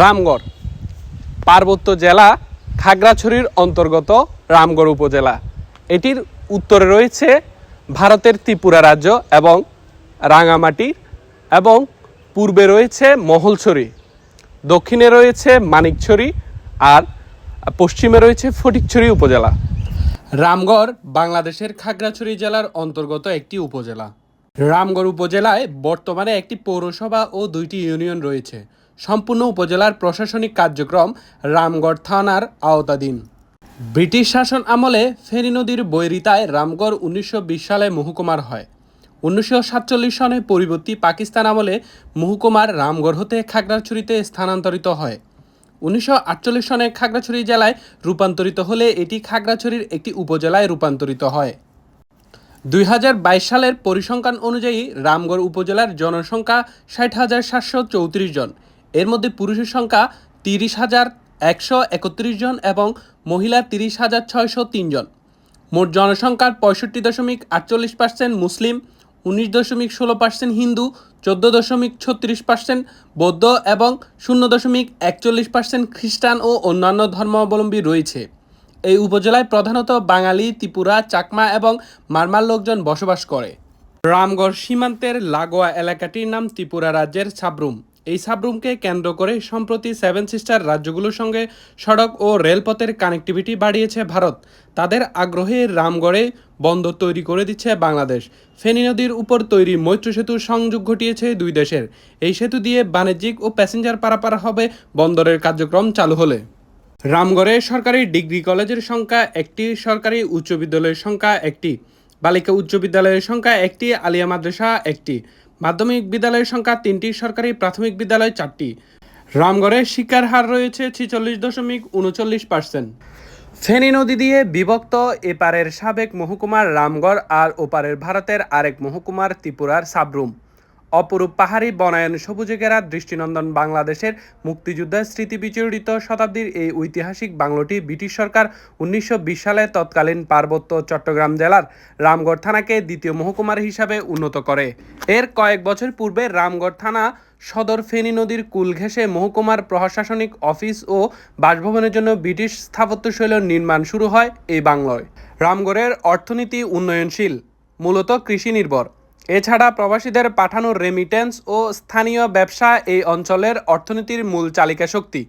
রামগড়। পার্বত্য জেলা খাগড়াছড়ির অন্তর্গত রামগড় উপজেলা। এটির উত্তরে রয়েছে ভারতের ত্রিপুরা রাজ্য এবং রাঙামাটি এবং পূর্বে রয়েছে মহলছড়ি। দক্ষিণে রয়েছে মানিকছড়ি আর পশ্চিমে রয়েছে ফটিকছড়ি উপজেলা। রামগড় বাংলাদেশের খাগড়াছড়ি জেলার অন্তর্গত একটি উপজেলা। রামগড় উপজেলায় বর্তমানে একটি পৌরসভা ও দুইটি ইউনিয়ন রয়েছে। সম্পূর্ণ উপজেলার প্রশাসনিক কার্যক্রম রামগড় থানার আওতাধীন। ব্রিটিশ শাসন আমলে ফেনী নদীর বৈরিতায় রামগড় উনিশশো বিশ সালে মহকুমার হয়। উনিশশো সাতচল্লিশ সনে পরিবর্তী পাকিস্তান আমলে মহকুমার রামগড় হতে খাগড়াছড়িতে স্থানান্তরিত হয়। উনিশশো আটচল্লিশ সনে খাগড়াছড়ি জেলায় রূপান্তরিত হলে এটি খাগড়াছড়ির একটি উপজেলায় রূপান্তরিত হয়। দুই হাজার বাইশ সালের পরিসংখ্যান অনুযায়ী রামগড় উপজেলার জনসংখ্যা ষাট হাজার সাতশো চৌত্রিশ জন। এর মধ্যে পুরুষের সংখ্যা তিরিশ হাজার একশো একত্রিশ জন এবং মহিলা তিরিশ হাজার ছয়শো তিন জন। মোট জনসংখ্যার পঁয়ষট্টি দশমিক আটচল্লিশ পার্সেন্ট মুসলিম, উনিশ দশমিক ষোলো পার্সেন্ট হিন্দু, চোদ্দ দশমিক ছত্রিশ পার্সেন্ট বৌদ্ধ এবং শূন্য দশমিক একচল্লিশ পার্সেন্ট খ্রিস্টান ও অন্যান্য ধর্মাবলম্বী রয়েছে। এই উপজেলায় প্রধানত বাঙালি, ত্রিপুরা, চাকমা এবং মারমার লোকজন বসবাস করে। রামগড় সীমান্তের লাগোয়া এলাকাটির নাম ত্রিপুরা রাজ্যের সাবরুম। এই সাবরুমকে কেন্দ্র করে সম্প্রতি সেভেন সিস্টার রাজ্যগুলোর সঙ্গে সড়ক ও রেলপথের কানেক্টিভিটি বাড়িয়েছে ভারত। তাদের আগ্রহে রামগড়ে বন্দর তৈরি করে দিচ্ছে বাংলাদেশ। ফেনী নদীর উপর তৈরি মৈত্র সেতুর সংযোগ ঘটিয়েছে দুই দেশের। এই সেতু দিয়ে বাণিজ্যিক ও প্যাসেঞ্জার পারাপার হবে বন্দরের কার্যক্রম চালু হলে। রামগড়ে সরকারি ডিগ্রি কলেজের সংখ্যা একটি, সরকারি উচ্চ বিদ্যালয়ের সংখ্যা একটি, বালিকা উচ্চ বিদ্যালয়ের সংখ্যা একটি, আলিয়া মাদ্রাসা একটি। মাধ্যমিক বিদ্যালয়ের সংখ্যা তিনটি, সরকারি প্রাথমিক বিদ্যালয় চারটি। রামগড়ে শিক্ষার হার রয়েছে ছিচল্লিশ দশমিক উনচল্লিশ পার্সেন্ট। ফেনী নদী দিয়ে বিভক্ত এপারের সাবেক মহকুমার রামগড় আর ওপারের ভারতের আরেক মহকুমার ত্রিপুরার সাবরুম। অপরূপ পাহাড়ি বনায়ন সবুজে ঘেরা দৃষ্টিনন্দন বাংলাদেশের মুক্তিযুদ্ধের স্মৃতি বিচরিত শতাব্দীর এই ঐতিহাসিক বাংলোটি ব্রিটিশ সরকার উনিশশো বিশ সালে তৎকালীন পার্বত্য চট্টগ্রাম জেলার রামগড় থানাকে দ্বিতীয় মহকুমার হিসাবে উন্নত করে। এর কয়েক বছর পূর্বে রামগড় থানা সদর ফেনী নদীর কুল ঘেঁষে মহকুমার প্রশাসনিক অফিস ও বাসভবনের জন্য ব্রিটিশ স্থাপত্যশৈলীর নির্মাণ শুরু হয় এই বাংলায়। রামগড়ের অর্থনীতি উন্নয়নশীল, মূলত কৃষি নির্ভর। এছাড়া প্রবাসীদের পাঠানো রেমিটেন্স ও স্থানীয় ব্যবসা এই অঞ্চলের অর্থনীতির মূল চালিকা শক্তি